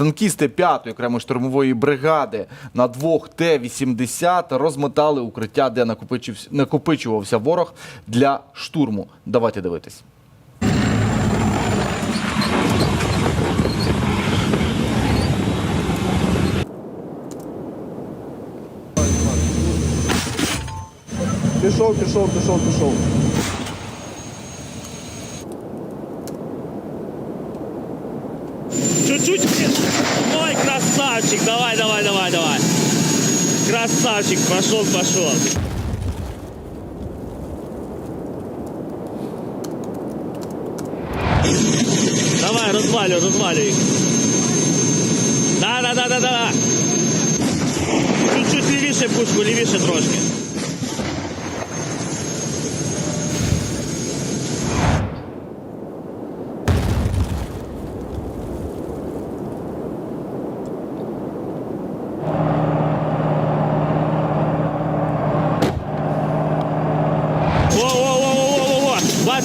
Танкісти 5-ї окремої штурмової бригади на двох Т-80 розмотали укриття, де накопичувався ворог для штурму. Давайте дивитись. Пішов, пішов, пішов, пішов. Чуть-чуть. Ой, красавчик. Давай, давай, давай, давай. Красавчик. Пошел, пошел. Давай, розвалю, розвалю їх. Да, да, да, да, да. Чуть-чуть лівіше пушку, лівіше трошки.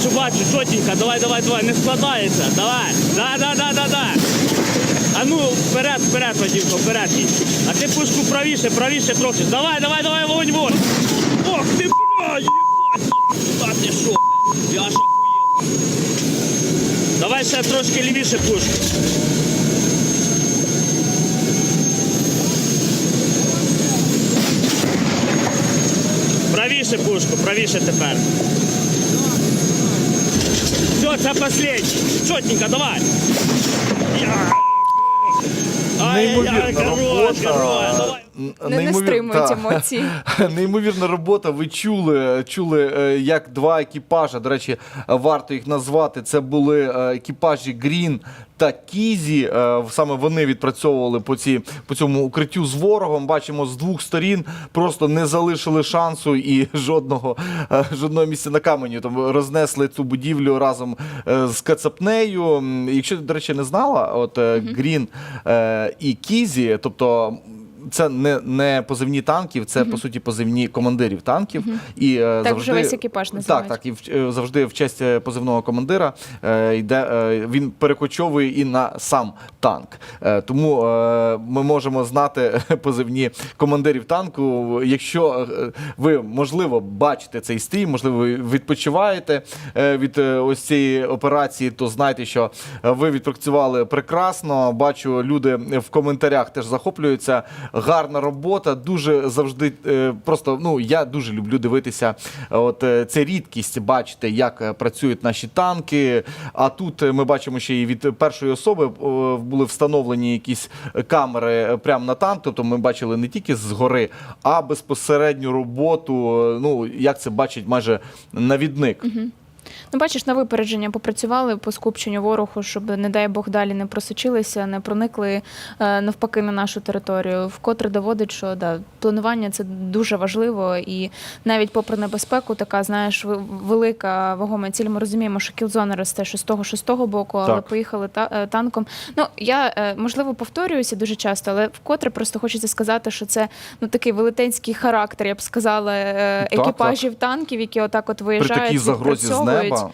Бачу, бачу, чотенько, давай, давай, давай, не складається, давай. Да, да, да, да, да. А ну, вперед, вперед, Вадимко, вперед. А ти пушку правіше, правіше трохи. Давай, давай, давай, вогонь, вогонь. Ох ти, бля, їбать. Ти шо, я ж охуєв. Давай ще трошки лівіше пушку. Правіше пушку, правіше тепер. Все, це последний. Чотненько, давай. Я. Ай-яй-яй, хорош, хорош, давай. Не, не стримують та. емоції. Неймовірна робота. Ви чули, чули, е, як два екіпажі. До речі, варто їх назвати. Це були е, екіпажі Грін та Кізі. Е, Саме вони відпрацьовували по ці по цьому укриттю з ворогом. Бачимо з двох сторін. Просто не залишили шансу і жодного жодного місця на камені. Там рознесли цю будівлю разом з Кацапнею. Якщо до речі не знала, от Грін і Кізі, тобто. Це не, не позивні танків, це по суті позивні командирів танків. І е, Так завжди вже весь екіпаж називають. Так, так, і в- е, завжди в честь е, позивного командира е, йде е, він перекочовує і на сам танк. Е, тому е, ми можемо знати позивні командирів танку. Якщо ви можливо бачите цей стрім, можливо, ви відпочиваєте від ось цієї операції, то знайте, що ви відпрацювали прекрасно. Бачу, люди в коментарях теж захоплюються. Гарна робота, дуже завжди е, просто. Ну я дуже люблю дивитися. е, От е, це рідкість бачити, як працюють наші танки. А тут ми бачимо ще і від першої особи були встановлені якісь камери прямо на танк. Тобто ми бачили не тільки згори, а безпосередню роботу. Ну як це бачить майже навідник. Ну, бачиш, на випередження попрацювали по скупченню ворогу, щоб, не дай Бог, далі не просочилися, не проникли е, навпаки на нашу територію. Вкотре доводить, що да, планування це дуже важливо, і навіть попри небезпеку, така знаєш, велика вагома ціль. Ми розуміємо, що кілзона росте що з того, що з того боку, але Так. поїхали та, е, танком. Ну я е, можливо повторююся дуже часто, але вкотре просто хочеться сказати, що це ну такий велетенський характер, я б сказала, е, Так, екіпажів танків, які отак от При виїжджають. такій загрозі з відпрацьовують. Неба.